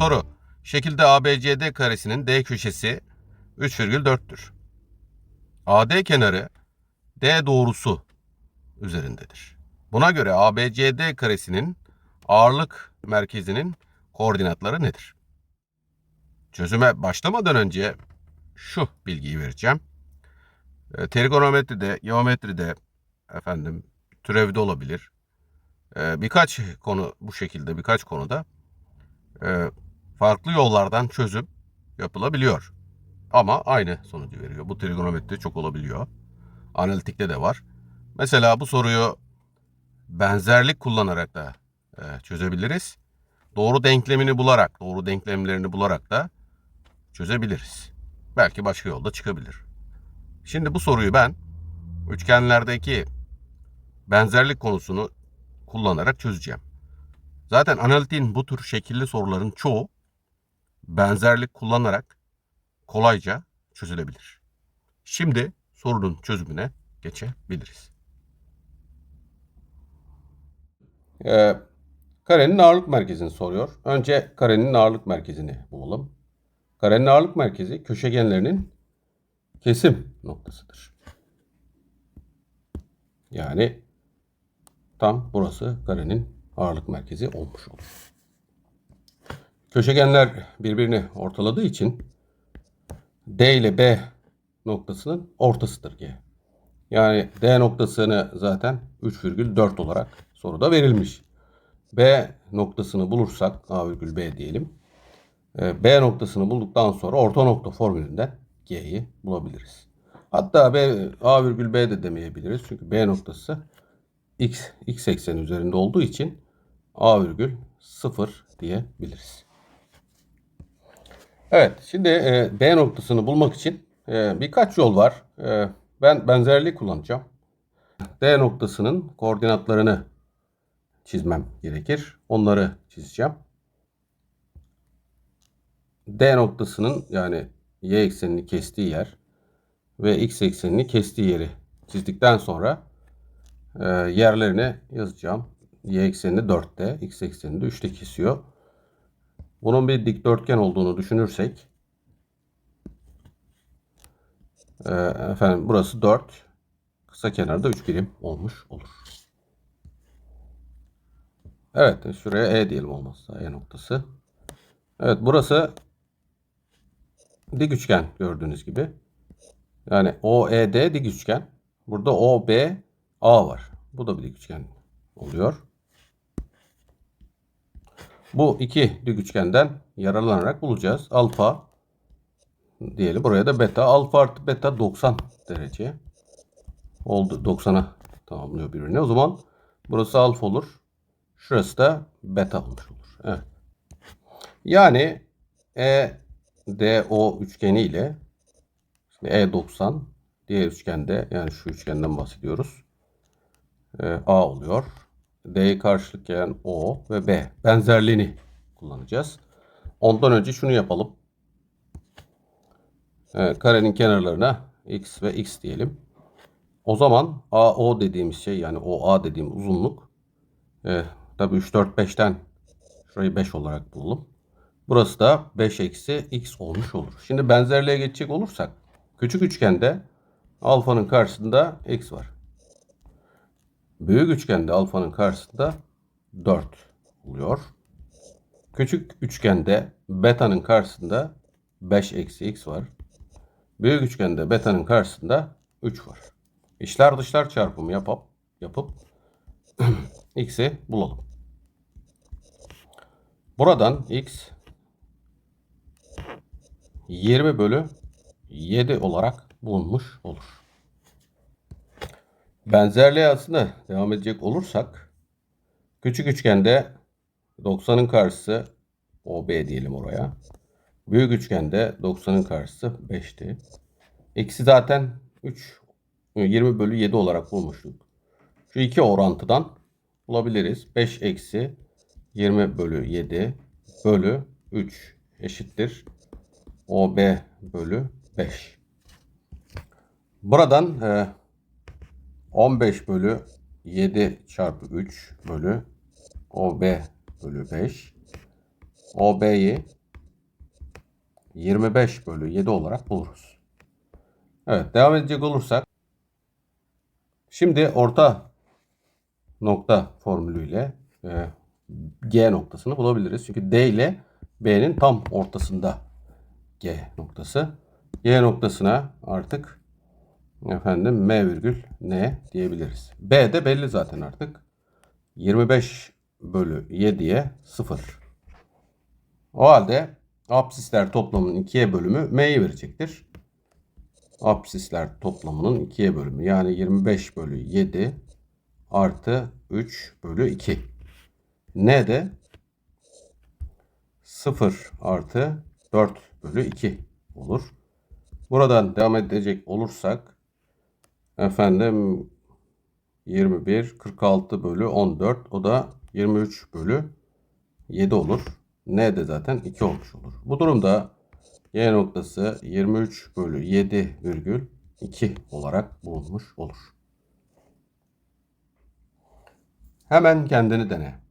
soru. Şekilde ABCD karesinin D köşesi 3,4'tür. AD kenarı D doğrusu üzerindedir. Buna göre ABCD karesinin ağırlık merkezinin koordinatları nedir? Çözüme başlamadan önce şu bilgiyi vereceğim. E, Trigonometride, geometride, efendim türevde olabilir. E, birkaç konu bu şekilde birkaç konuda e, farklı yollardan çözüm yapılabiliyor. Ama aynı sonucu veriyor. Bu trigonometride çok olabiliyor. Analitikte de var. Mesela bu soruyu benzerlik kullanarak da e, çözebiliriz. Doğru denklemini bularak, doğru denklemlerini bularak da çözebiliriz. Belki başka yolda çıkabilir. Şimdi bu soruyu ben üçgenlerdeki benzerlik konusunu kullanarak çözeceğim. Zaten analitiğin bu tür şekilli soruların çoğu benzerlik kullanarak kolayca çözülebilir. Şimdi sorunun çözümüne geçebiliriz. Ee, karenin ağırlık merkezini soruyor. Önce karenin ağırlık merkezini bulalım. Karenin ağırlık merkezi köşegenlerinin kesim noktasıdır. Yani tam burası karenin ağırlık merkezi olmuş olur. Köşegenler birbirini ortaladığı için D ile B noktasının ortasıdır G. Yani D noktasını zaten 3,4 olarak soruda verilmiş. B noktasını bulursak A virgül B diyelim. E, B noktasını bulduktan sonra orta nokta formülünden G'yi bulabiliriz. Hatta B, A virgül B de demeyebiliriz. Çünkü B noktası X, X ekseni üzerinde olduğu için A virgül 0 diyebiliriz. Evet, şimdi e, B noktasını bulmak için e, birkaç yol var. E, ben benzerliği kullanacağım. D noktasının koordinatlarını çizmem gerekir. Onları çizeceğim. D noktasının yani y eksenini kestiği yer ve x eksenini kestiği yeri çizdikten sonra e, yerlerine yazacağım. Y eksenini 4'te, x eksenini de 3'te kesiyor. Bunun bir dikdörtgen olduğunu düşünürsek e, efendim burası 4 kısa kenarda 3 birim olmuş olur. Evet şuraya E diyelim olmazsa E noktası. Evet burası dik üçgen gördüğünüz gibi. Yani OED dik üçgen. Burada OB A var. Bu da bir dik üçgen oluyor. Bu iki dik üçgenden yararlanarak bulacağız. Alfa diyelim. Buraya da beta. Alfa artı beta 90 derece. Oldu. 90'a tamamlıyor birbirine. O zaman burası alfa olur. Şurası da beta olmuş olur. Evet. Yani E DO üçgeni ile E90 diğer üçgende yani şu üçgenden bahsediyoruz. E, A oluyor. D'ye karşılık gelen O ve B. Benzerliğini kullanacağız. Ondan önce şunu yapalım. E, karenin kenarlarına X ve X diyelim. O zaman AO dediğimiz şey yani OA dediğim uzunluk e, tabi 3, 4, 5'ten şurayı 5 olarak bulalım. Burası da 5 eksi x olmuş olur. Şimdi benzerliğe geçecek olursak küçük üçgende alfanın karşısında x var. Büyük üçgende alfanın karşısında 4 oluyor. Küçük üçgende beta'nın karşısında 5 eksi x var. Büyük üçgende beta'nın karşısında 3 var. İşler dışlar çarpımı yapıp yapıp x'i bulalım. Buradan x 20 bölü 7 olarak bulunmuş olur. Benzerliğe aslında devam edecek olursak küçük üçgende 90'ın karşısı OB diyelim oraya. Büyük üçgende 90'ın karşısı 5'ti. X'i zaten 3 20 bölü 7 olarak bulmuştuk. Şu iki orantıdan bulabiliriz. 5 eksi 20 bölü 7 bölü 3 eşittir. OB bölü 5. Buradan e, 15 bölü 7 çarpı 3 bölü OB bölü 5 OB'yi 25 bölü 7 olarak buluruz. Evet devam edecek olursak şimdi orta nokta formülüyle e, G noktasını bulabiliriz. Çünkü D ile B'nin tam ortasında G noktası. G noktasına artık efendim M virgül N diyebiliriz. B de belli zaten artık. 25 bölü 7'ye 0. O halde absisler toplamının 2'ye bölümü M'yi verecektir. Absisler toplamının 2'ye bölümü yani 25 bölü 7 artı 3 bölü 2. N de 0 artı 4 bölü 2 olur. Buradan devam edecek olursak efendim 21 46 bölü 14 o da 23 bölü 7 olur. N de zaten 2 olmuş olur. Bu durumda Y noktası 23 bölü 7 virgül 2 olarak bulunmuş olur. Hemen kendini dene.